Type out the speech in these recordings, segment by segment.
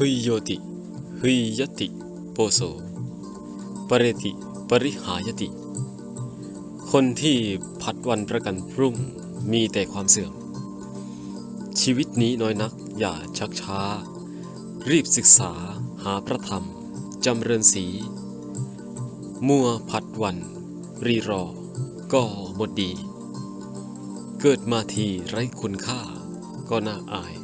หุยโยติ หุยยติ โปโสปเรติ ปริหายติ คนที่พัดวันประกันพรุ่งมีแต่ความเสื่อม ชีวิตนี้น้อยนักอย่าชักช้า รีบศึกษาหาพระธรรม จำเริญสี มัวพัดวัน รีรอ ก็หมดดี เกิดมาทีไร้คุณค่าก็น่าอาย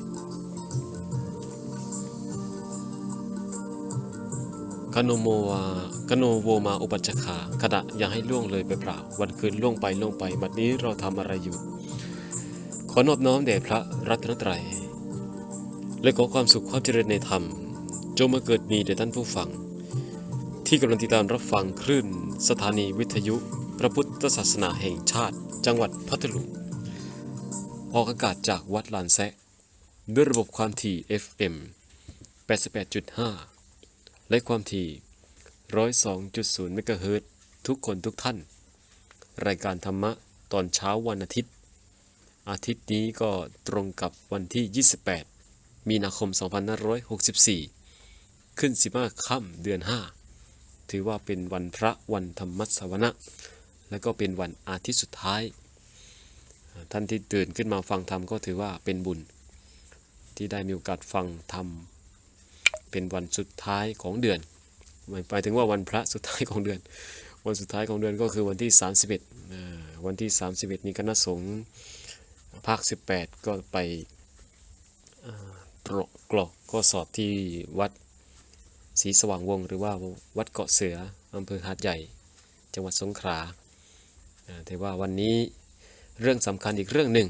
คโนโมวาคโนโวมาอุปัชขาขณะอย่าให้ล่วงเลยไปเปล่า วันคืนล่วงไปล่วงไปบัดนี้เราทำอะไรอยู่ ขอนอบน้อมแด่พระรัตนตรัย และขอความสุขความเจริญในธรรม จงมาเกิดมีแด่ท่านผู้ฟัง ที่กำลังติดตามรับฟังคลื่น สถานีวิทยุ พระพุทธศาสนาแห่งชาติ จังหวัดพัทลุงออกอากาศจากวัดลานแซะด้วยระบบความถี่ FM 88.5 และความถี่ 102.0 เมกะเฮิรตทุกคนทุกท่าน รายการธรรมะตอนเช้าวันอาทิตย์ อาทิตย์นี้ก็ตรงกับวันที่ 28 มีนาคม 2564 ขึ้น 15 ค่ำเดือน 5 ถือว่าเป็นวันพระวันธรรมสวนะ และก็เป็นวันอาทิตย์สุดท้าย ท่านที่ตื่นขึ้นมาฟังธรรมก็ถือว่าเป็นบุญ ที่ได้มีโอกาสฟังธรรม เป็นวันสุดท้ายของเดือนหมายถึงว่าวันพระสุดท้ายของเดือน วันสุดท้ายของเดือนก็คือวันที่ 31อ่าวันที่ 31 นี้คณะสงฆ์ภาค 18 ก็ไปกรอกก็สอบที่วัดศรีสว่างวงศ์หรือว่าวัดเกาะเสืออำเภอหาดใหญ่ จังหวัดสงขลาอ่าแต่ว่าวันนี้เรื่องสำคัญอีกเรื่องหนึ่ง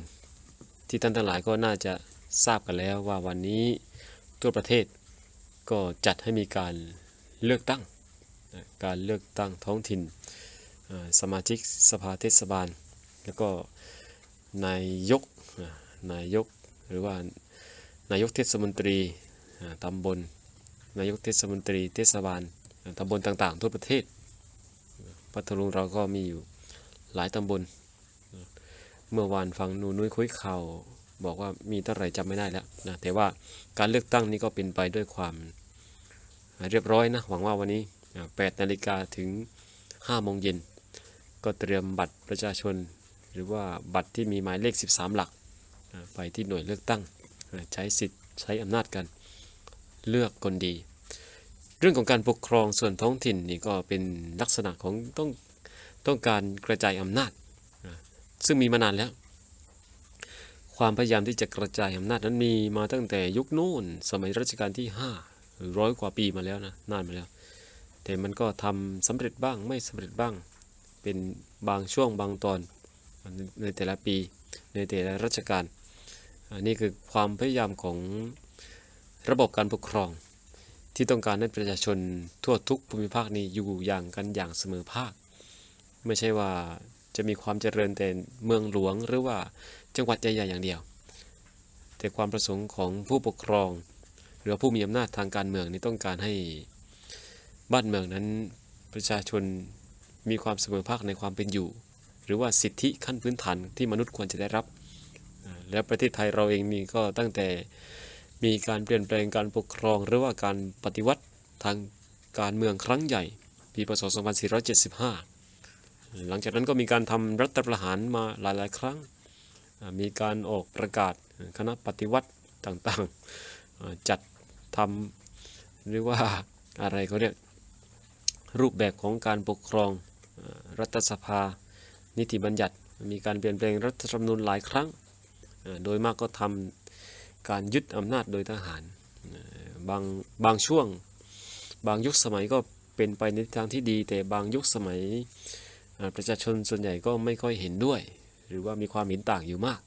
ที่ท่านทั้งหลายก็น่าจะทราบกันแล้วว่าวันนี้ทั่วประเทศ ก็จัดให้มีการเลือกตั้ง การเลือกตั้งท้องถิ่น สมาชิกสภาเทศบาล แล้วก็นายกนายกหรือว่านายกเทศมนตรีตำบล นายกเทศมนตรีเทศบาลตำบลต่างๆ ทั่วประเทศ พัทลุงเราก็มีอยู่หลายตำบล เมื่อวานฟังหนูนุ้ยคุยข่าว บอกว่ามีเท่าไหร่จำไม่ได้แล้วนะแต่ว่าการเลือกตั้งนี้ก็เป็นไปด้วยความเรียบร้อยนะหวังว่าวันนี้อ่า8นาฬิกาถึง 5 โมงเย็น ก็เตรียมบัตรประชาชน หรือว่าบัตรที่มีหมายเลข 13 หลัก ไปที่หน่วยเลือกตั้ง ใช้สิทธิ์ใช้อำนาจกัน เลือกคนดี เรื่องของการปกครองส่วนท้องถิ่นนี่ก็เป็นลักษณะของต้องต้องการกระจายอำนาจ ซึ่งมีมานานแล้ว ความพยายามที่จะกระจายอำนาจนั้นมีมาตั้งแต่ยุคนู้นสมัยรัชกาลที่5ร้อยกว่าปีมาแล้วนะนานมาแล้ว แต่มันก็ทำสำเร็จบ้างไม่สำเร็จบ้าง เป็นบางช่วงบางตอนในแต่ละปีในแต่ละรัชกาลอันนี้คือความพยายามของระบบการปกครอง ที่ต้องการให้ประชาชนทั่วทุกภูมิภาคนี้อยู่อย่างกันอย่างเสมอภาค ไม่ใช่ว่าจะมีความเจริญแต่เมืองหลวงหรือว่า จังหวัดใหญ่ๆอย่างเดียว แต่ความประสงค์ของผู้ปกครอง หรือผู้มีอำนาจทางการเมืองนี่ต้องการให้บ้านเมืองนั้นประชาชนมีความเสมอภาคในความเป็นอยู่ หรือว่าสิทธิขั้นพื้นฐานที่มนุษย์ควรจะได้รับ และประเทศไทยเราเองนี่ก็ตั้งแต่มีการเปลี่ยนแปลงการปกครอง หรือว่าการปฏิวัติทางการเมืองครั้งใหญ่ปีพศ 2475 หลังจากนั้นก็มีการทำรัฐประหารมาหลาย ๆ ครั้ง มีการออกประกาศคณะปฏิวัติต่างๆ จัดทำหรือว่าอะไรเขาเรียกรูปแบบของการปกครองรัฐสภา นิติบัญญัติ มีการเปลี่ยนแปลงรัฐธรรมนูญหลายครั้ง โดยมากก็ทำการยึดอำนาจโดยทหารบางบางช่วง บางยุคสมัยก็เป็นไปในทางที่ดี แต่บางยุคสมัยประชาชนส่วนใหญ่ก็ไม่ค่อยเห็นด้วย หรือว่ามีความเห็นต่างอยู่มาก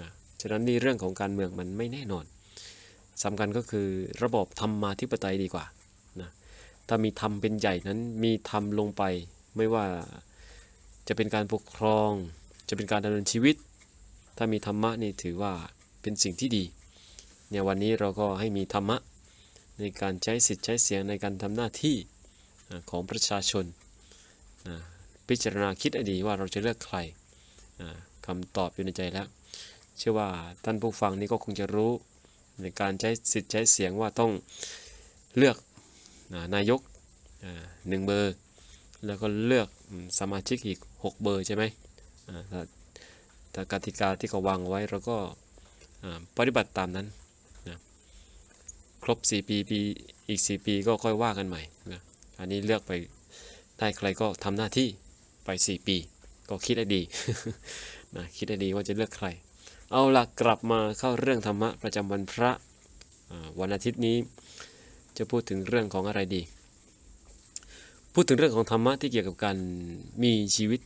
นะฉะนั้นนี่เรื่องของการเมืองมันไม่แน่นอนสำคัญก็คือระบบธรรมาธิปไตยดีกว่านะถ้ามีธรรมเป็นใหญ่นั้นมีธรรมลงไปไม่ว่าจะเป็นการปกครอง จะเป็นการดำเนินชีวิต ถ้ามีธรรมะนี่ถือว่าเป็นสิ่งที่ดีเนี่ยวันนี้เราก็ให้มีธรรมะในการใช้สิทธิ์ใช้เสียงในการทำหน้าที่ของประชาชนนะพิจารณาคิดให้ดีว่าเราจะเลือกใคร คำตอบอยู่ในใจแล้ว เชื่อว่าท่านผู้ฟังนี่ก็คงจะรู้ในการใช้สิทธิ์ใช้เสียงว่าต้องเลือกนายกหนึ่งเบอร์ แล้วก็เลือกสมาชิกอีก 6 เบอร์ใช่ไหมถ้าถ้ากติกาที่เขาวางไว้เราก็ปฏิบัติตามนั้นนะครบ 4 ปีปีอีก 4 ปีก็ค่อยว่ากันใหม่นะอันนี้เลือกไปได้ใครก็ทำหน้าที่ไป 4 ปี ก็คิดให้ดีนะคิดให้ดีว่าจะเลือกใคร เอาละกลับมาเข้าเรื่องธรรมะประจำวันพระวันอาทิตย์นี้จะพูดถึงเรื่องของอะไรดี พูดถึงเรื่องของธรรมะที่เกี่ยวกับการมีชีวิต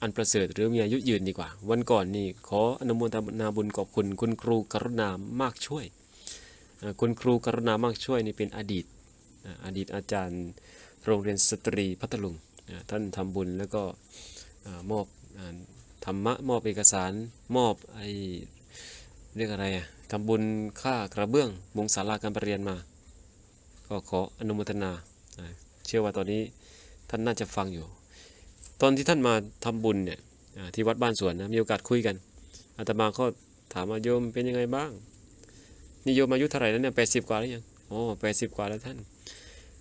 อันประเสริฐหรือมีอายุยืนดีกว่า วันก่อนนี่ขออนุโมทนาบุญขอบคุณคุณครูกรุณามากช่วย คุณครูกรุณามากช่วยนี่เป็นอดีตอดีตอาจารย์โรงเรียนสตรีพัทลุงท่านทำบุญแล้วก็ มอบอธรรมะมอบเอกสารมอบไอเรียกอะไรอะทำบุญค่ากระเบื้องมุงศาลาการประเรียนมา ก็ขออนุโมทนาอ่าเชื่อว่าตอนนี้ท่านน่าจะฟังอยู่ ตอนที่ท่านมาทำบุญเนี่ยที่วัดบ้านสวนนะมีโอกาสคุยกันอาตมาก็ถามว่าโยมเป็นยังไงบ้างนี่โยมอายุเท่าไหร่แล้วเนี่ยแปดสิบกว่าแล้วยังโอ๋อแปดสิบกว่าแล้วท่าน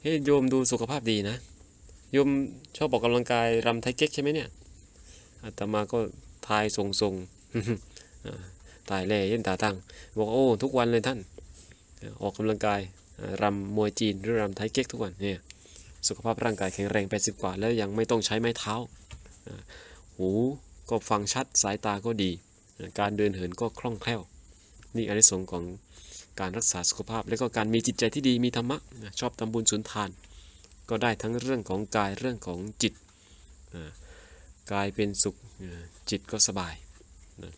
เฮ้ยโยมดูสุขภาพดีนะโยมชอบออกกำลังกายรำไทเก๊กใช่ไหมเนี่ย อาตมาก็ทายทรงทรงๆตายแล่เย็นตาตั้งบอกโอ้ทุกวันเลยท่าน ออกกำลังกายอ่ารำมวยจีนหรือรำไทยเก๊กทุกวันเนี่ยสุขภาพร่างกายแข็งแรง80กว่า แล้วยังไม่ต้องใช้ไม้เท้าอ่าหูก็ฟังชัดสายตาก็ดี การเดินเหินก็คล่องแคล่ว นี่อานิสงส์ของการรักษาสุขภาพ และก็การมีจิตใจที่ดีมีธรรมะชอบทำบุญสุนทาน ก็ได้ทั้งเรื่องของกายเรื่องของจิต กายเป็นสุขจิตก็สบายนะ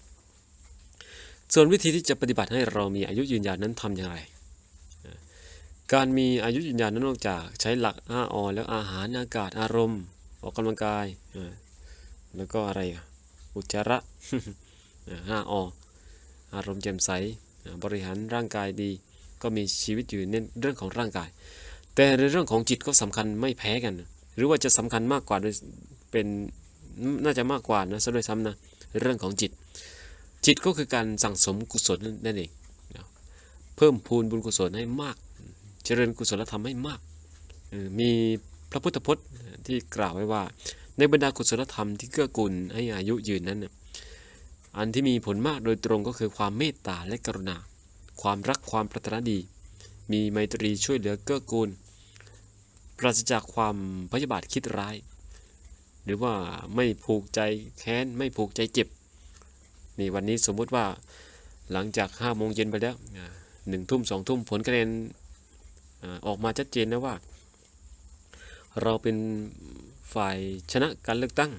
ส่วนวิธีที่จะปฏิบัติให้เรามีอายุยืนยาวนั้นทำอย่างไร การมีอายุยืนยาวนั้นนอกจากใช้หลัก5อแล้วอาหารอากาศอารมณ์ ออกกำลังกาย แล้วก็อะไรอุจจาระห้าออารมณ์แจ่มใสบริหารร่างกายดี ก็มีชีวิตอยู่ในเรื่องของร่างกาย แต่ในเรื่องของจิตก็สำคัญไม่แพ้กัน หรือว่าจะสำคัญมากกว่าโดยเป็น น่าจะมากกว่านะซะด้วยซ้ำนะเรื่องของจิต จิตก็คือการสั่งสมกุศลนั่นเองเพิ่มพูนบุญกุศลให้มาก เจริญกุศลธรรมให้มาก มีพระพุทธพจน์ที่กล่าวไว้ว่า ในบรรดากุศลธรรมที่เกื้อกูลให้อายุยืนนั้น อันที่มีผลมากโดยตรงก็คือความเมตตาและกรุณา ความรักความปรารถนาดี มีไมตรีช่วยเหลือเกื้อกูล ปราศจากความพยาบาทคิดร้าย หรือว่าไม่ผูกใจแค้นไม่ผูกใจเจ็บนี่วันนี้สมมุติว่าหลังจากห้าโมงเย็นไปแล้วหนึ่งทุ่มสองทุ่มผลคะแนนออกมาชัดเจนนะว่า เราเป็นฝ่ายชนะการเลือกตั้ง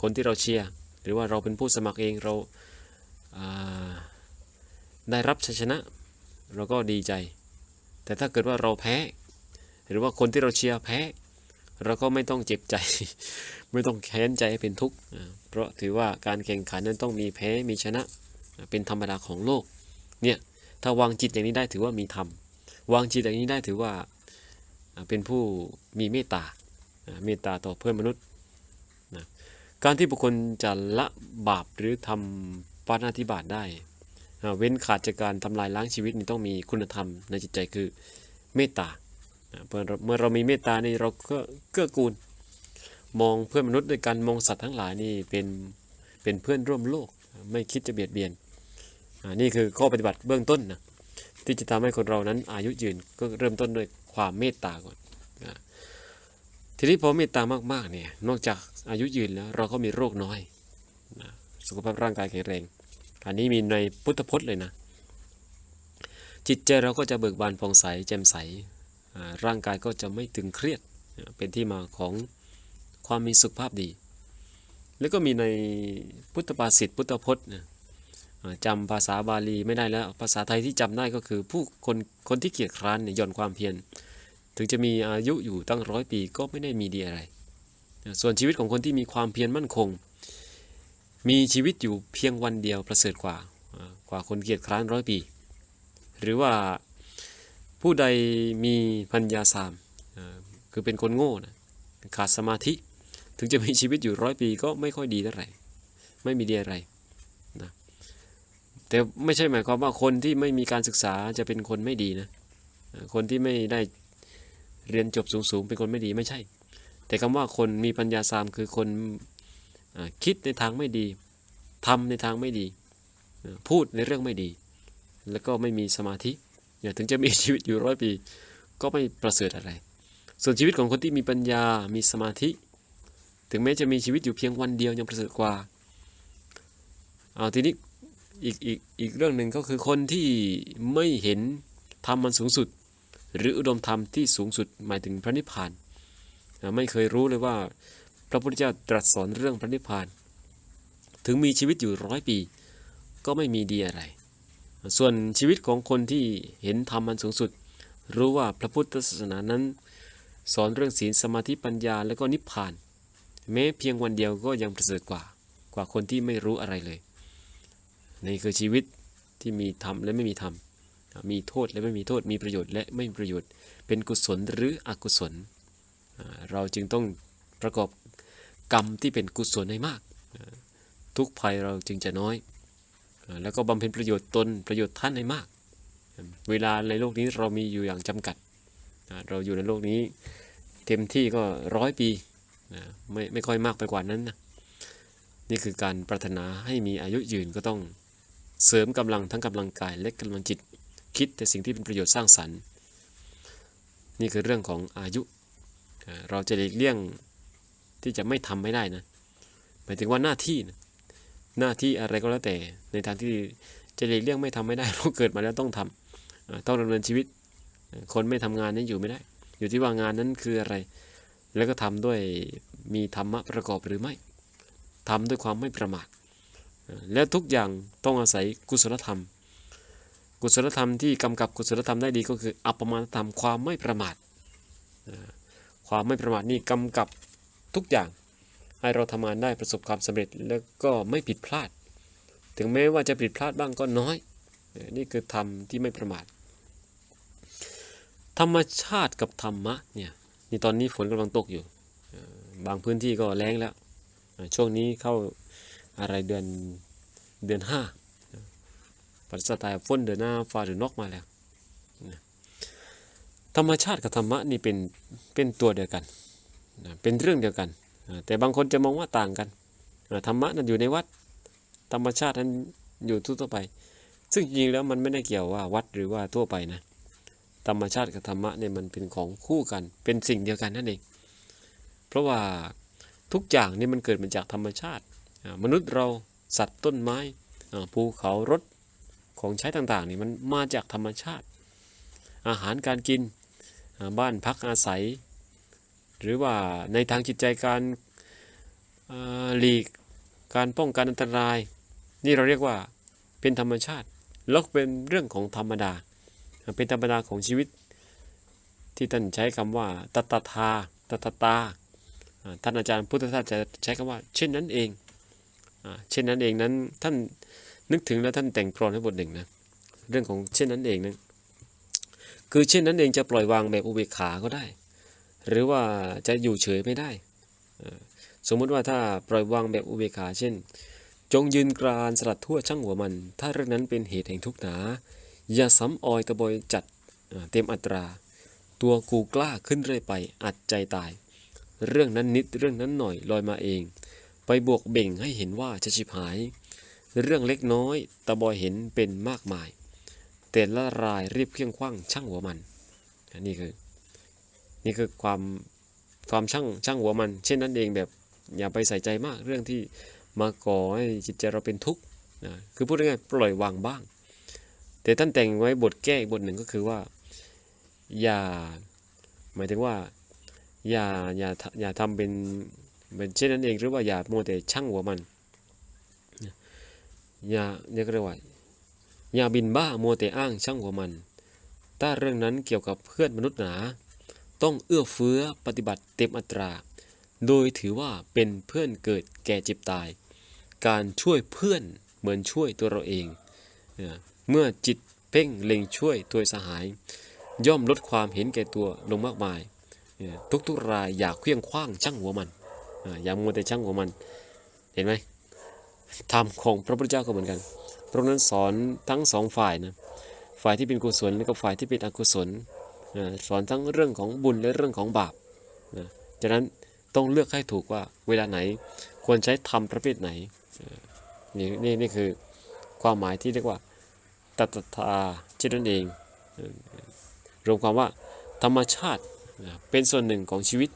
คนที่เราเชียร์หรือว่าเราเป็นผู้สมัครเองเราาได้รับชัยชนะ เราก็ดีใจ แต่ถ้าเกิดว่าเราแพ้ หรือว่าคนที่เราเชียร์แพ้ เราก็ไม่ต้องเจ็บใจ ไม่ต้องแค้นใจให้เป็นทุกข์เพราะถือว่าการแข่งขันนั้นต้องมีแพ้มีชนะเป็นธรรมดาของโลกเนี่ยถ้าวางจิตอย่างนี้ได้ถือว่ามีธรรมวางจิตอย่างนี้ได้ถือว่าเป็นผู้มีเมตตาเมตตาต่อเพื่อนมนุษย์นะการที่บุคคลจะละบาปหรือทำปาณาธิบาตได้ เว้นขาดจากการทำลายล้างชีวิตนี่ต้องมีคุณธรรมในจิตใจคือเมตตา เมื่อเรามีเมตตานี่เราก็เกื้อกูล มองเพื่อนมนุษย์ด้วยกันมองสัตว์ทั้งหลายนี่เป็นเป็นเพื่อนร่วมโลก ไม่คิดจะเบียดเบียนนี่คือข้อปฏิบัติเบื้องต้นนะที่จะทำให้คนเรานั้นอายุยืนก็เริ่มต้นด้วยความเมตตาก่อนทีนี้พอเมตตามากๆเนี่ยนอกจากอายุยืนแล้วเราก็มีโรคน้อยสุขภาพร่างกายแข็งแรง อันนี้มีในพุทธพจน์เลยนะ จิตใจเราก็จะเบิกบานผ่องใสแจ่มใส ร่างกายก็จะไม่ตึงเครียดเป็นที่มาของความมีสุขภาพดี แล้วก็มีในพุทธภาษิตพุทธพจน์จำภาษาบาลีไม่ได้แล้ว ภาษาไทยที่จำได้ก็คือ ผู้คนคนที่เกียจคร้านเนี่ยย่อนความเพียรถึงจะมีอายุอยู่ตั้งร้อยปีก็ไม่ได้มีดีอะไร ส่วนชีวิตของคนที่มีความเพียรมั่นคง มีชีวิตอยู่เพียงวันเดียวประเสริฐกว่า กว่าคนเกียจคร้านร้อยปี หรือว่า ผู้ใดมีพัญญาสามคือเป็นคนโง่นะขาดสมาธิ ถึงจะมีชีวิตอยู่ร้อยปีก็ไม่ค่อยดีเท่าไหร่ไม่มีดีอะไรนะแต่ไม่ใช่หมายความว่าคนที่ไม่มีการศึกษาจะเป็นคนไม่ดีนะคนที่ไม่ได้เรียนจบสูงๆ เป็นคนไม่ดีไม่ใช่ แต่คำว่าคนมีปัญญาสามคือคนอคิดในทางไม่ดีทำในทางไม่ดี พูดในเรื่องไม่ดี แล้วก็ไม่มีสมาธิ ถึงจะมีชีวิตอยู่ร้อยปี ก็ไม่ประเสริฐอะไร ส่วนชีวิตของคนที่มีปัญญา มีสมาธิ ถึงแม้จะมีชีวิตอยู่เพียงวันเดียวยังประเสริฐกว่าเอาทีนี้อีกอีกอีกเรื่องหนึ่งก็คือคนที่ไม่เห็นธรรมมันสูงสุด หรืออุดมธรรมที่สูงสุดหมายถึงพระนิพพาน ไม่เคยรู้เลยว่าพระพุทธเจ้าตรัสสอนเรื่องพระนิพพาน ถึงมีชีวิตอยู่ร้อยปี ก็ไม่มีดีอะไร ส่วนชีวิตของคนที่เห็นธรรมมันสูงสุด รู้ว่าพระพุทธศาสนานั้น สอนเรื่องศีลสมาธิปัญญาและก็นิพพาน แม้เพียงวันเดียวก็ยังประเสริฐกว่ากว่าคนที่ไม่รู้อะไรเลยนี่คือชีวิตที่มีธรรมและไม่มีธรรม มีโทษและไม่มีโทษ มีประโยชน์และไม่มีประโยชน์ เป็นกุศลหรืออกุศล เราจึงต้องประกอบกรรมที่เป็นกุศลให้มาก ทุกภัยเราจึงจะน้อย แล้วก็บำเพ็ญประโยชน์ตนประโยชน์ท่านให้มาก เวลาในโลกนี้เรามีอยู่อย่างจำกัด เราอยู่ในโลกนี้เต็มที่ก็ร้อยปีไม่ไม่ค่อยมากไปกว่านั้นนะนี่คือการปรารถนาให้มีอายุยืนก็ต้องเสริมกำลังทั้งกำลังกายและกำลังจิต คิดแต่สิ่งที่เป็นประโยชน์สร้างสรรค์ นี่คือเรื่องของอายุ เราจะหลีกเลี่ยงที่จะไม่ทำไม่ได้นะหมายถึงว่าหน้าที่นะ หน้าที่อะไรก็แล้วแต่ ในทางที่จะหลีกเลี่ยงไม่ทำไม่ได้เราเกิดมาแล้วต้องทำอ่าต้องดำเนินชีวิต คนไม่ทำงานนี้นอยู่ไม่ได้ อยู่ที่ว่างานนั้นคืออะไร แล้วก็ทำด้วยมีธรรมะประกอบหรือไม่ทำด้วยความไม่ประมาทและทุกอย่างต้องอาศัยกุศลธรรม กุศลธรรมที่กำกับกุศลธรรมได้ดีก็คืออัปมาทธรรมความไม่ประมาทความไม่ประมาทนี่กำกับทุกอย่าง ให้เราทำงานได้ประสบความสำเร็จแล้วก็ไม่ผิดพลาด ถึงแม้ว่าจะผิดพลาดบ้างก็น้อย นี่คือธรรมที่ไม่ประมาท ธรรมชาติกับธรรมะเนี่ยนี่ตอนนี้ฝนกำลังตกอยู่ บางพื้นที่ก็แล้งแล้ว ช่วงนี้เข้าอะไรเดือนเดือนห้าปัจจัยตายฝนเดือนหน้าฟ้าหรือนอกมาแล้วธรรมชาติกับธรรมะนี่เป็นเป็นตัวเดียวกัน เป็นเรื่องเดียวกัน แต่บางคนจะมองว่าต่างกันธรรมะนั้นอยู่ในวัด ธรรมชาตินั้นอยู่ทั่วไป ซึ่งจริงๆแล้วมันไม่ได้เกี่ยวว่าวัดหรือว่าทั่วไปนะ ธรรมชาติกับธรรมะเนี่ยมันเป็นของคู่กัน เป็นสิ่งเดียวกันนั่นเอง เพราะว่าทุกอย่างนี่มันเกิดมาจากธรรมชาติ มนุษย์เราสัตว์ต้นไม้ภูเขารถของใช้ต่างๆนี่มันมาจากธรรมชาติ อาหารการกินบ้านพักอาศัย หรือว่าในทางจิตใจการหลีกการป้องกันอันตราย นี่เราเรียกว่าเป็นธรรมชาติแล้วก็เป็นเรื่องของธรรมดา เป็นธรรมดาของชีวิต ที่ท่านใช้คำว่าตตทาตตตาท่านอาจารย์พุทธทาสจะใช้คำว่า เช่นนั้นเองอเช่นนั้นเองนั้นท่านนึกถึงแล้วท่านแต่งกรอนให้บทหนึ่งนะเรื่องของเช่นนั้นเองนะคือเช่นนั้นเองจะปล่อยวางแบบอุเบกขาก็ได้ หรือว่าจะอยู่เฉยไม่ได้ สมมุติว่าถ้าปล่อยวางแบบอุเบกขาเช่น จงยืนกรานสลัดทั่วช่างหัวมัน ถ้าเรื่องนั้นเป็นเหตุแห่งทุกข์หนา อย่าซ้ำออยตะบอยจัดเต็มอัตรา ตัวกูกล้าขึ้นเรื่อยไป อัดใจตาย เรื่องนั้นนิดเรื่องนั้นหน่อยลอยมาเอง ไปบวกเบ่งให้เห็นว่าจะชิบหาย เรื่องเล็กน้อยตาบอยเห็นเป็นมากมาย แต่ละรายรีบเพียงคว้างช่างหัวมันนี่คือ นี่คือความความช่างช่างหัวมัน เช่นนั้นเองแบบอย่าไปใส่ใจมากเรื่องที่มาก่อให้จิตใจเราเป็นทุกข์นะคือพูดง่ายๆปล่อยวางบ้าง แต่ท่านแต่งไว้บทแก้อีกบทหนึ่งก็คือว่า อย่าหมายถึงว่า อย่าอย่าอย่าทำเป็นเป็นเช่นนั้นเองหรือว่าอย่ามัวแต่ช่างหัวมันอย่าเรียกได้ว่าอย่าบินบ้ามัวแต่อ้างช่างหัวมัน ถ้าเรื่องนั้นเกี่ยวกับเพื่อนมนุษย์หนา ต้องเอื้อเฟื้อปฏิบัติเต็มอัตรา โดยถือว่าเป็นเพื่อนเกิดแก่เจ็บตาย การช่วยเพื่อนเหมือนช่วยตัวเราเอง เมื่อจิตเพ่งเล็งช่วยตัวสหาย ย่อมลดความเห็นแก่ตัวลงมากมายเนี่ยทุกๆรายอยากเคลี้ยงคว้างช่างหัวมันอ่าอย่ามัวแต่ช่างหัวมัน เห็นไหมธรรมของพระพุทธเจ้าก็เหมือนกัน พระนั้นสอนทั้งสองฝ่ายนะ ฝ่ายที่เป็นกุศลและก็ฝ่ายที่เป็นอกุศล สอนทั้งเรื่องของบุญและเรื่องของบาปนะฉะนั้นต้องเลือกให้ถูกว่าเวลาไหนควรใช้ธรรมประเภทไหนนี่นี่นี่คือความหมายที่เรียกว่าตัตถาเช่นนั้นเอง รวมความว่าธรรมชาติเป็นส่วนหนึ่งของชีวิต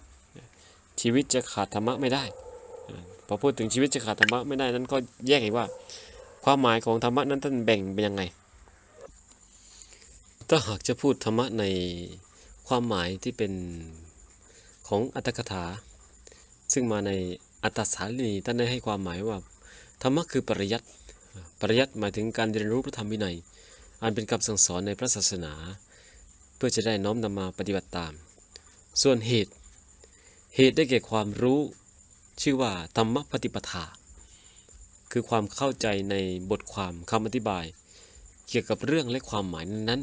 ชีวิตจะขาดธรรมะไม่ได้พอพูดถึงชีวิตจะขาดธรรมะไม่ได้นั้นก็แยกเห็นว่า ความหมายของธรรมะนั้นท่านแบ่งเป็นยังไง ถ้าหากจะพูดธรรมะในความหมายที่เป็นของอัตถกถา ซึ่งมาในอัตสาลีท่านได้ให้ความหมายว่าธรรมะคือปริยัติปริยัติหมายถึงการเรียนรู้พระธรรมวินัย อันเป็นคำสั่งสอนในพระศาสนา เพื่อจะได้น้อมนำมาปฏิบัติตาม ส่วนเหตุ เหตุได้แก่ความรู้ชื่อว่าธรรมปฏิปทา คือความเข้าใจในบทความคำอธิบาย เกี่ยวกับเรื่องและความหมายนั้น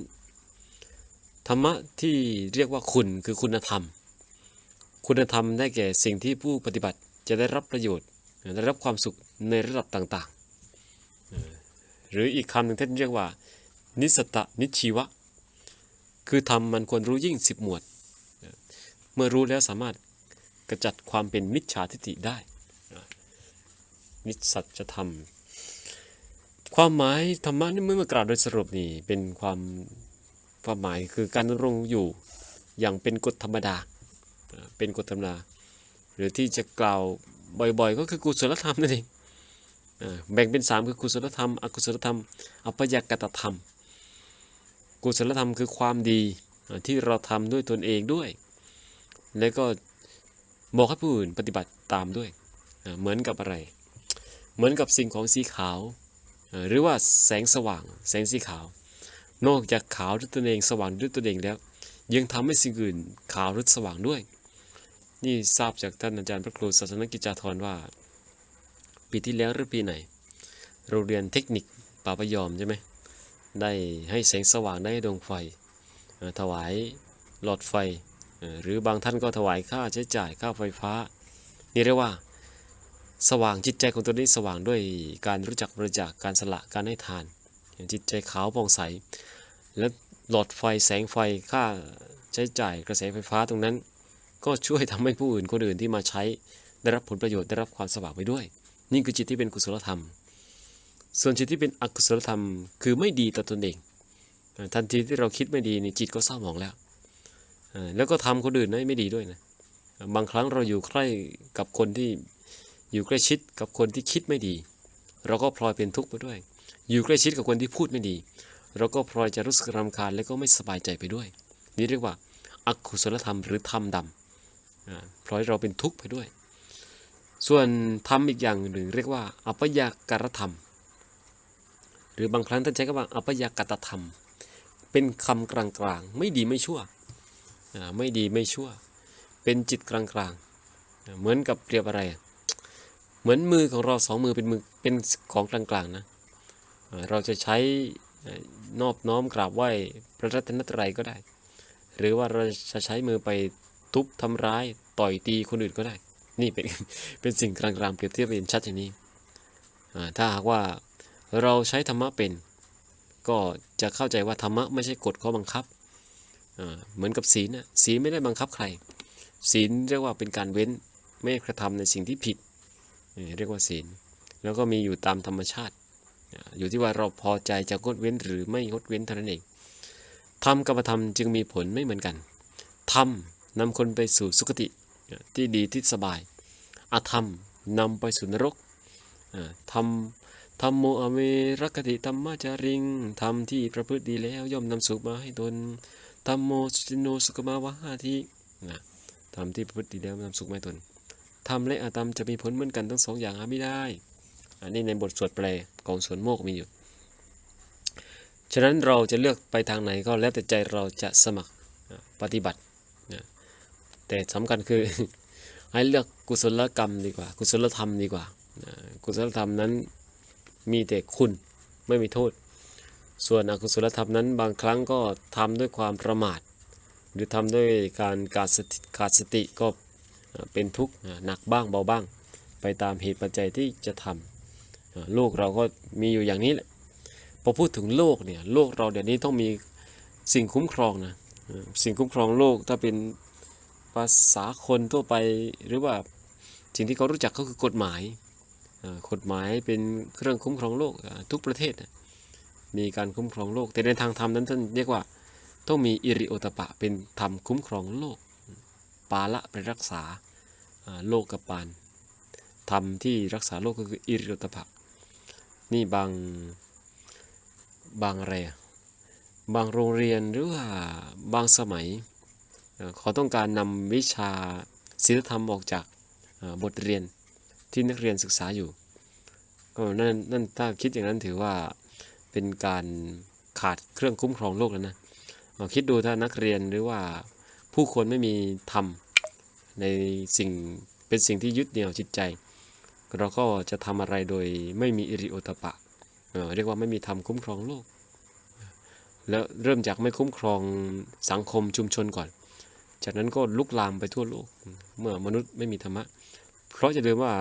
ธรรมะที่เรียกว่าคุณคือคุณธรรม คุณธรรมได้แก่สิ่งที่ผู้ปฏิบัติจะได้รับประโยชน์ได้รับความสุขในระดับต่างๆ หรืออีกคำหนึ่งท่านเรียกว่า นิสตะนิชีวะ คือธรรมมันควรรู้ยิ่งสิบหมวด เมื่อรู้แล้วสามารถกระจัดความเป็นมิจฉาทิฏฐิได้ นิสสัจธรรม ความหมายธรรมะนี่เมื่อกล่าวโดยสรุปนี่เป็นความ ความหมายคือการดำรงอยู่อย่างเป็นกฎธรรมดา เป็นกฎธรรมดา หรือที่จะกล่าวบ่อยๆ ก็คือกุศลธรรมนั่นเองแบ่งเป็นสามคือกุศลธรรม อกุศลธรรม อัปยากตธรรม กุศลธรรมคือความดีที่เราทำด้วยตนเองด้วย แล้วก็บอกให้ผู้อื่นปฏิบัติตามด้วย เหมือนกับอะไร เหมือนกับสิ่งของสีขาว หรือว่าแสงสว่าง แสงสีขาว นอกจากขาวด้วยตนเองสว่างด้วยตนเองแล้ว ยังทำให้สิ่งอื่นขาวหรือสว่างด้วย นี่ทราบจากท่านอาจารย์พระครูศาสนกิจจาธรว่า ปีที่แล้วหรือปีไหน เราเรียนเทคนิคป่าพยอมใช่ไหมได้ให้แสงสว่างได้ดวงไฟ ถวายหลอดไฟ หรือบางท่านก็ถวายค่าใช้จ่ายค่าไฟฟ้า นี่เรียกว่า สว่างจิตใจของตัวนี้สว่างด้วยการรู้จักบริจาคการสละการให้ทาน จิตใจขาวผ่งใส และหลอดไฟแสงไฟค่าใช้จ่ายกระแสไฟฟ้าตรงนั้น ก็ช่วยทำให้ผู้อื่นคนอื่นที่มาใช้ ได้รับผลประโยชน์ได้รับความสว่างไปด้วย นี่คือจิตที่เป็นกุศลธรรม ส่วนจิตที่เป็นอกุศลธรรม คือไม่ดีต่อตนเอง ทันทีที่เราคิดไม่ดีนี่จิตก็เศร้าหมองแล้ว แล้วก็ทำคนอื่นให้ไม่ดีด้วยนะบางครั้งเราอยู่ใกล้กับคนที่อยู่ใกล้ชิดกับคนที่คิดไม่ดี เราก็พลอยเป็นทุกข์ไปด้วย อยู่ใกล้ชิดกับคนที่พูดไม่ดี เราก็พลอยจะรู้สึกรำคาญและก็ไม่สบายใจไปด้วย นี่เรียกว่าอกุศลธรรมหรือธรรมดำพลอยเราเป็นทุกข์ไปด้วย ส่วนธรรมอีกอย่างหนึ่งเรียกว่า อัปยาการธรรม หรือบางครั้งท่านใช้คำว่าอัปยากตธรรม เป็นคำกลางๆ ไม่ดีไม่ชั่วไม่ดีไม่ชั่ว เป็นจิตกลางๆ เหมือนกับเปรียบอะไร เหมือนมือของเราสองมือเป็นมือเป็นของกลางๆนะ เราจะใช้นอบน้อมกราบไหว้พระรัตนตรัยก็ได้ หรือว่าเราจะใช้มือไปทุบทำร้ายต่อยตีคนอื่นก็ได้ นี่เป็นเป็นสิ่งกลางๆเปรียบเทียบเห็นชัดอย่างนี้ ถ้าหากว่าเราใช้ธรรมะเป็น ก็จะเข้าใจว่าธรรมะไม่ใช่กฎข้อบังคับ เหมือนกับศีลนะศีลไม่ได้บังคับใคร ศีลเรียกว่าเป็นการเว้นไม่กระทำในสิ่งที่ผิด เรียกว่าศีล แล้วก็มีอยู่ตามธรรมชาติ อยู่ที่ว่าเราพอใจจะงดเว้นหรือไม่งดเว้นเท่านั้นเองธรรมกับธรรมจึงมีผลไม่เหมือนกันธรรมนำคนไปสู่สุคติที่ดีที่สบายอธรรมนำไปสู่นรกอ่าธรรมธรรมโมอเมรคติธรรมจาริงธรรมที่ประพฤติดีแล้วย่อมนำสุขมาให้ตนธรรมโมสิโนสุขมาวะหาทินะธรรมที่ประพฤติดีแล้วนำสุขมาให้ตนธรรมและอธรรมจะมีผลเหมือนกันทั้งสองอย่างหาไม่ได้ อันนี้ในบทสวดแปลของสวนโมกมีอยู่ ฉะนั้นเราจะเลือกไปทางไหนก็แล้วแต่ใจเราจะสมัครปฏิบัตินะแต่สำคัญคือให้เลือกกุศลกรรมดีกว่า กุศลธรรมดีกว่านะกุศลธรรมนั้นมีแต่คุณไม่มีโทษ ส่วนอกุศลธรรมนั้นบางครั้งก็ทำด้วยความประมาท หรือทำด้วยการขาดสติขาดสติก็เป็นทุกข์หนักบ้างเบาบ้าง ไปตามเหตุปัจจัยที่จะทำ อ่าลูกเราก็มีอยู่อย่างนี้แหละพอพูดถึงโลกเนี่ยโลกเราเดี๋ยวนี้ต้องมีสิ่งคุ้มครองนะสิ่งคุ้มครองโลกถ้าเป็นภาษาคนทั่วไปหรือว่าสิ่งที่เขารู้จักก็คือกฎหมายกฎหมายเป็นเครื่องคุ้มครองโลกทุกประเทศมีการคุ้มครองโลก แต่ในทางธรรมนั้นท่านเรียกว่าต้องมีอิริโอตปะเป็นธรรมคุ้มครองโลก ปาละไปรักษาโลกกับปานธรรมที่รักษาโลกก็คืออิริโอตปะ นี่บางบางอะไรบางโรงเรียนหรือว่าบางสมัยเขาต้องการนำวิชาศีลธรรมออกจากบทเรียนที่นักเรียนศึกษาอยู่ก็นั่นนั่นถ้าคิดอย่างนั้นถือว่าเป็นการขาดเครื่องคุ้มครองโลกแล้วนะคิดดูถ้านักเรียนหรือว่าผู้คนไม่มีธรรมในสิ่งเป็นสิ่งที่ยึดเหนี่ยวจิตใจ เราก็จะทำอะไรโดยไม่มีอิริโอตปะเเรียกว่าไม่มีธรรมคุ้มครองโลก แล้วเริ่มจากไม่คุ้มครองสังคมชุมชนก่อน จากนั้นก็ลุกลามไปทั่วโลก เมื่อมนุษย์ไม่มีธรรมะ เพราะจะเดิมว่า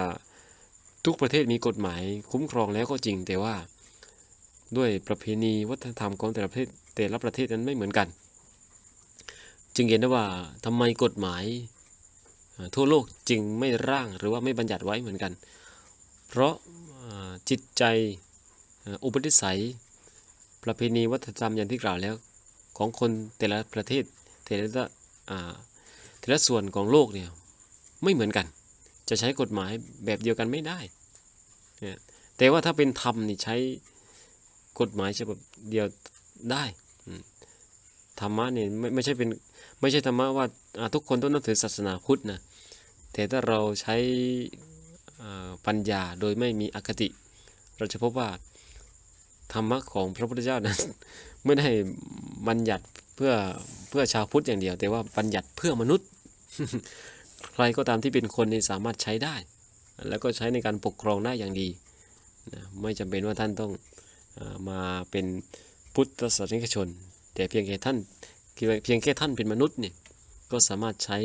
ทุกประเทศมีกฎหมายคุ้มครองแล้วก็จริงแต่ว่าด้วยประเพณีวัฒนธรรมของแต่ละประเทศแต่ละประเทศนั้นไม่เหมือนกัน จึงเห็นได้ว่าทำไมกฎหมาย ทั่วโลกจึงไม่ร่างหรือว่าไม่บัญญัติไว้เหมือนกัน เพราะจิตใจอุปนิสัย ประเพณีวัฒนธรรมอย่างที่กล่าวแล้ว ของคนแต่ละประเทศแต่ละแต่ละส่วนของโลกเนี่ยไม่เหมือนกัน จะใช้กฎหมายแบบเดียวกันไม่ได้เนี่ยแต่ว่าถ้าเป็นธรรมนี่ใช้กฎหมายฉบับเดียวได้ธรรมะเนี่ยไม่ไม่ใช่เป็น ไม่ใช่ธรรมะว่าทุกคนต้องนับถือศาสนาพุทธนะแต่ถ้าเราใช้ปัญญาโดยไม่มีอคติ เราจะพบว่าธรรมะของพระพุทธเจ้านั้น ไม่ได้บัญญัติเพื่อเพื่อชาวพุทธอย่างเดียว แต่ว่าบัญญัติเพื่อมนุษย์ ใครก็ตามที่เป็นคนนี่สามารถใช้ได้ แล้วก็ใช้ในการปกครองได้อย่างดีนะไม่จำเป็นว่าท่านต้องมาเป็นพุทธศาสนิกชน แต่เพียงแค่ท่าน เพียงแค่ท่านเป็นมนุษย์เนี่ยก็สามารถใช้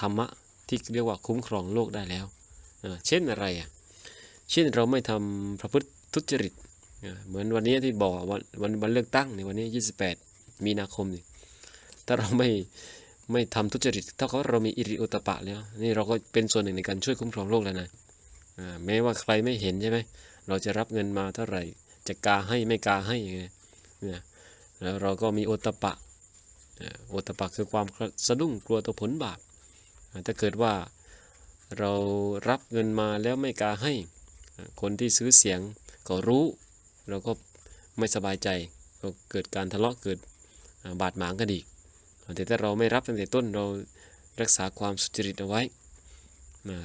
ธรรมะที่เรียกว่าคุ้มครองโลกได้แล้ว เช่นอะไรอะ เช่นเราไม่ทำพระพุทธทุจริต เหมือนวันนี้ที่บอกวันวันวันเลือกตั้งในวันนี้ 28 มีนาคมนี่ถ้าเราไม่ไม่ทำทุจริต ถ้าเขาเรามีอิริโอตปะแล้วนี่เราก็เป็นส่วนหนึ่งในการช่วยคุ้มครองโลกแล้วนะแม้ว่าใครไม่เห็นใช่ไหมเราจะรับเงินมาเท่าไหร่จะกาให้ไม่กาให้ยังไงเนี่ย แล้วเราก็มีโอตปะโอตปะคือความสะดุ้งกลัวต่อผลบาปอ่าถ้าเกิดว่าเรารับเงินมาแล้วไม่กาให้ คนที่ซื้อเสียงก็รู้ เราก็ไม่สบายใจก็เกิดการทะเลาะเกิดบาดหมางกันอีกแต่ถ้าเราไม่รับตั้งแต่ต้นเรารักษาความสุจริตเอาไว้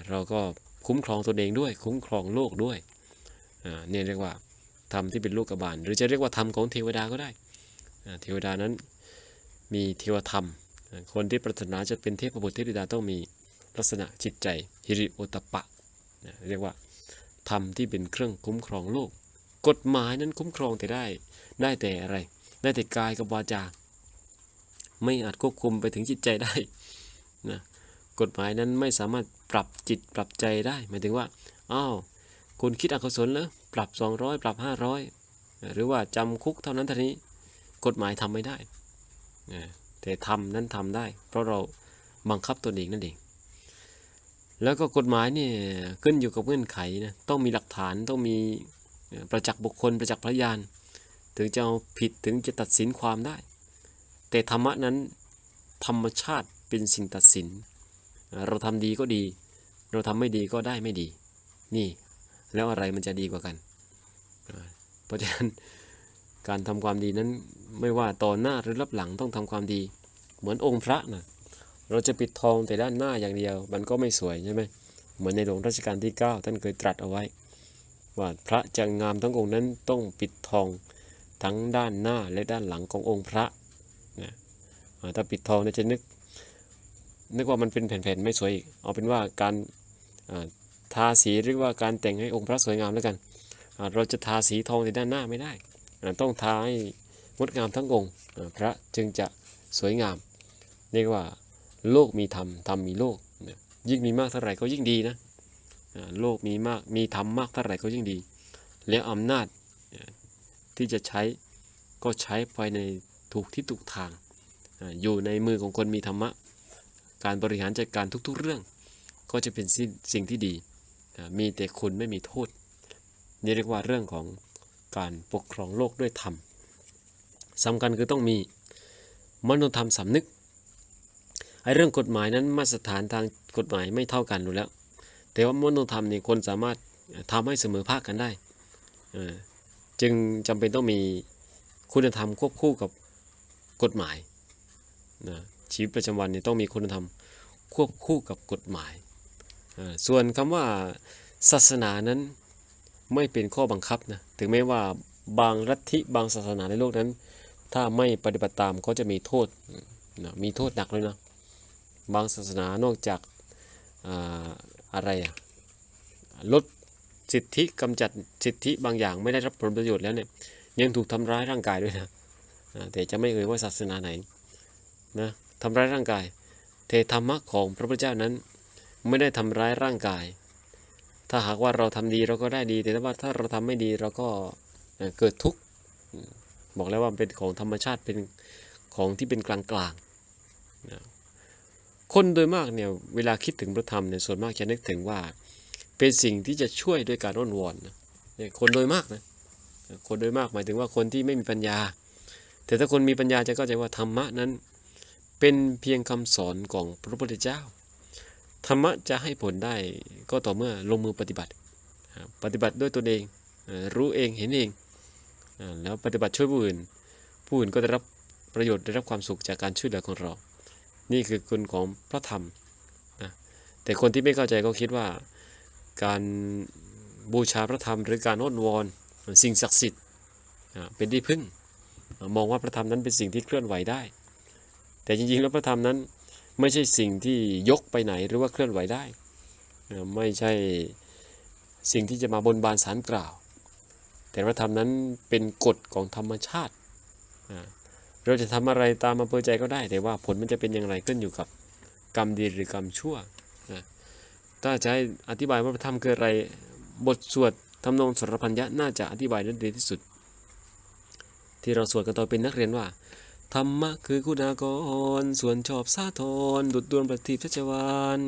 เราก็คุ้มครองตนเองด้วย คุ้มครองโลกด้วยเนี่ยเรียกว่าธรรมที่เป็นลูกกบาลหรือจะเรียกว่าธรรมของเทวดาก็ได้ เทวดานั้นมีเทวธรรม คนที่ปรารถนาจะเป็นเทพบุตรเทพธิดาต้องมีลักษณะจิตใจฮิริโอตปะนะเรียกว่าธรรมที่เป็นเครื่องคุ้มครองโลก กฎหมายนั้นคุ้มครองแต่ได้ ได้แต่อะไร ได้แต่กายกับวาจา ไม่อาจควบคุมไปถึงจิตใจได้นะกฎหมายนั้นไม่สามารถปรับจิตปรับใจได้หมายถึงว่าอ้าวคุณคิดอกุศลแล้วปรับ 200 ปรับ 500 หรือว่าจำคุกเท่านั้นเท่านี้ กฎหมายทำไม่ได้ แต่ทำนั้นทำได้ เพราะเราบังคับตนเองนั่นเอง แล้วก็กฎหมายเนี่ยขึ้นอยู่กับเงื่อนไขนะ ต้องมีหลักฐาน ต้องมีประจักษ์บุคคล ประจักษ์พยาน ถึงจะเอาผิด ถึงจะตัดสินความได้ แต่ธรรมะนั้นธรรมชาติเป็นสิ่งตัดสิน เราทำดีก็ดี เราทำไม่ดีก็ได้ไม่ดี นี่ แล้วอะไรมันจะดีกว่ากัน เพราะฉะนั้น การทำความดีนั้นไม่ว่าต่อหน้าหรือรับหลังต้องทำความดี เหมือนองค์พระนะเราจะปิดทองแต่ด้านหน้าอย่างเดียว มันก็ไม่สวยใช่ไหมเหมือนในหลวงรัชกาลที่ 9 ท่านเคยตรัสเอาไว้ ว่าพระจะงามทั้งองค์นั้นต้องปิดทองทั้งด้านหน้าและด้านหลังขององค์พระนะถ้าปิดทองเนี่ยจะนึก นึกว่ามันเป็นแผ่นๆไม่สวยอีกเอาเป็นว่าการทาสีหรือว่าการแต่งให้องค์พระสวยงามแล้วกัน เราจะทาสีทองในด้านหน้าไม่ได้ ต้องทาให้งดงามทั้งองค์พระจึงจะสวยงาม เรียกว่าโลกมีธรรมธรรมมีโลก ยิ่งมีมากเท่าไหร่ก็ยิ่งดีนะโลกมีมากมีธรรมมากเท่าไหร่ก็ยิ่งดี แล้วอำนาจที่จะใช้ก็ใช้ไปในถูกที่ถูกทาง อยู่ในมือของคนมีธรรมะ การบริหารจัดการทุกๆเรื่อง ก็จะเป็นสิ่งที่ดี มีแต่คุณไม่มีโทษ นี่เรียกว่าเรื่องของ การปกครองโลกด้วยธรรมสำคัญคือต้องมีมโนธรรมสำนึกไอ้เรื่องกฎหมายนั้นมาตรฐานทางกฎหมายไม่เท่ากันอยู่แล้ว แต่ว่ามโนธรรมนี่คนสามารถทำให้เสมอภาคกันได้จึงจำเป็นต้องมีคุณธรรมควบคู่กับกฎหมายนะชีวิตประจำวันเนี่ยต้องมีคุณธรรมควบคู่กับกฎหมาย ส่วนคำว่าศาสนานั้น ไม่เป็นข้อบังคับนะถึงแม้ว่าบางลัทธิบางศาสนาในโลกนั้น ถ้าไม่ปฏิบัติตามก็จะมีโทษนะมีโทษหนักเลยนะบางศาสนานอกจากอ่าอะไรอะลดสิทธิกำจัดสิทธิบางอย่างไม่ได้รับผลประโยชน์แล้วเนี่ยยังถูกทำร้ายร่างกายด้วยนะแต่จะไม่เอ่ยว่าศาสนาไหนนะทำร้ายร่างกายแต่ธรรมะของพระพุทธเจ้านั้น ไม่ได้ทำร้ายร่างกาย ถ้าหากว่าเราทำดีเราก็ได้ดี แต่ถ้าว่าถ้าเราทำไม่ดีเราก็เกิดทุกข์บอกแล้วว่าเป็นของธรรมชาติเป็นของที่เป็นกลางกลางๆนะคนโดยมากเนี่ยเวลาคิดถึงพระธรรมเนี่ยส่วนมากจะนึกถึงว่าเป็นสิ่งที่จะช่วยด้วยการอ้อนวอนนะเนี่ยคนโดยมากนะคนโดยมากหมายถึงว่าคนที่ไม่มีปัญญา แต่ถ้าคนมีปัญญาจะเข้าใจว่าธรรมะนั้น เป็นเพียงคำสอนของพระพุทธเจ้า ธรรมะจะให้ผลได้ก็ต่อเมื่อลงมือปฏิบัติ ปฏิบัติด้วยตนเอง รู้เองเห็นเอง แล้วปฏิบัติช่วยผู้อื่น ผู้อื่นก็ได้รับประโยชน์ได้รับความสุขจากการช่วยเหลือของเรา นี่คือคุณของพระธรรมนะแต่คนที่ไม่เข้าใจก็คิดว่าการบูชาพระธรรม หรือการอ้อนวอนสิ่งศักดิ์สิทธิ์เป็นที่พึ่ง มองว่าพระธรรมนั้นเป็นสิ่งที่เคลื่อนไหวได้ แต่จริงๆแล้วพระธรรมนั้น ไม่ใช่สิ่งที่ยกไปไหนหรือว่าเคลื่อนไหวได้ ไม่ใช่สิ่งที่จะมาบนบานสารกล่าว แต่พระธรรมนั้นเป็นกฎของธรรมชาติ เราจะทำอะไรตามอำเภอใจก็ได้ แต่ว่าผลมันจะเป็นอย่างไรขึ้นอยู่กับกรรมดีหรือกรรมชั่ว ถ้าจะให้อธิบายว่าพระธรรมคืออะไร บทสวดทำนองสรพัญญะน่าจะอธิบายได้ดีที่สุด ที่เราสวดกันตอนเป็นนักเรียนว่า ธรรมะคือคุณากร ส่วนชอบสาธรดุดดวงประทีปชัชวาน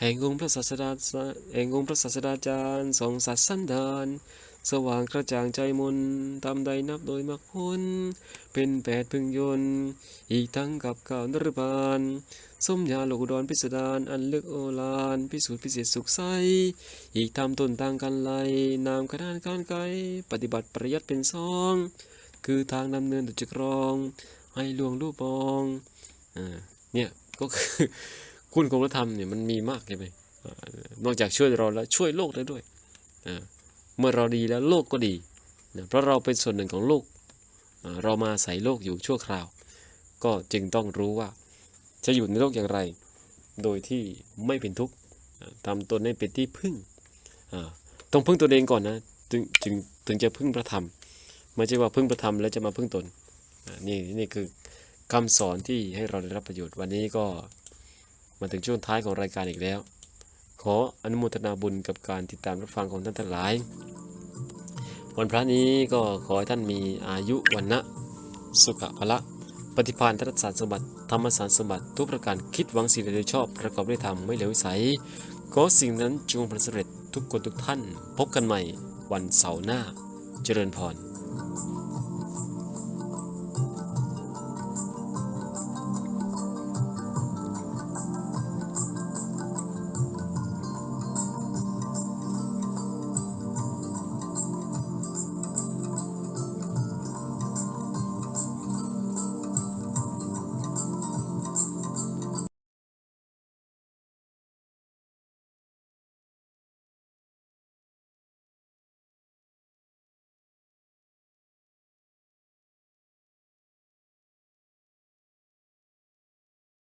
แห่งองค์พระศาสดาแห่งองค์พระศาสดาจารย์สองสัตว์สันดานสว่างกระจ่างใจมนตามใดนับโดยมรรคผลเป็นแปดพึงยนอีกทั้งกับข่าวนรบาลสมญาโลกอุดรพิสดารอันลึกโอฬารพิสูจน์พิเศษสุขใส อีกทำต้นต่างกันไลนามกระดานการไกล ปฏิบัติประยัดเป็นสอง คือทางดำเนินดุจกรอง ให้ลวงรูปปองอเนี่ยก็คือคุณของพระธรรมเนี่ยมันมีมากใช่ไหมนอกจากช่วยเราแล้วช่วยโลกได้ด้วย เมื่อเราดีแล้วโลกก็ดี เพราะเราเป็นส่วนหนึ่งของโลก เรามาใส่โลกอยู่ชั่วคราว ก็จึงต้องรู้ว่า จะอยู่ในโลกอย่างไร โดยที่ไม่เป็นทุกข์ทำตนให้เป็นที่พึ่ง ต้องพึ่งตัวเองก่อนนะถึงจึงถึงจะพึ่งพระธรรม ไม่ใช่ว่าพึ่งพระธรรมแล้วจะมาพึ่งตน นี่นี่คือคำสอนที่ให้เราได้รับประโยชน์วันนี้ก็มาถึงช่วงท้ายของรายการอีกแล้ว ขออนุโมทนาบุญกับการติดตามรับฟังของท่านทั้งหลาย วันพระนี้ก็ขอให้ท่านมีอายุวันนะสุขภละปฏิภาณทัศสารสมบัติธรรมสารสมบัติทุกประการคิดหวังสิ่งใดโดยชอบประกอบด้วยธรรมไม่เหลววิสัยขอสิ่งนั้นจงประสบเร็จทุกคนทุกท่าน พบกันใหม่วันเสาร์หน้า เจริญพร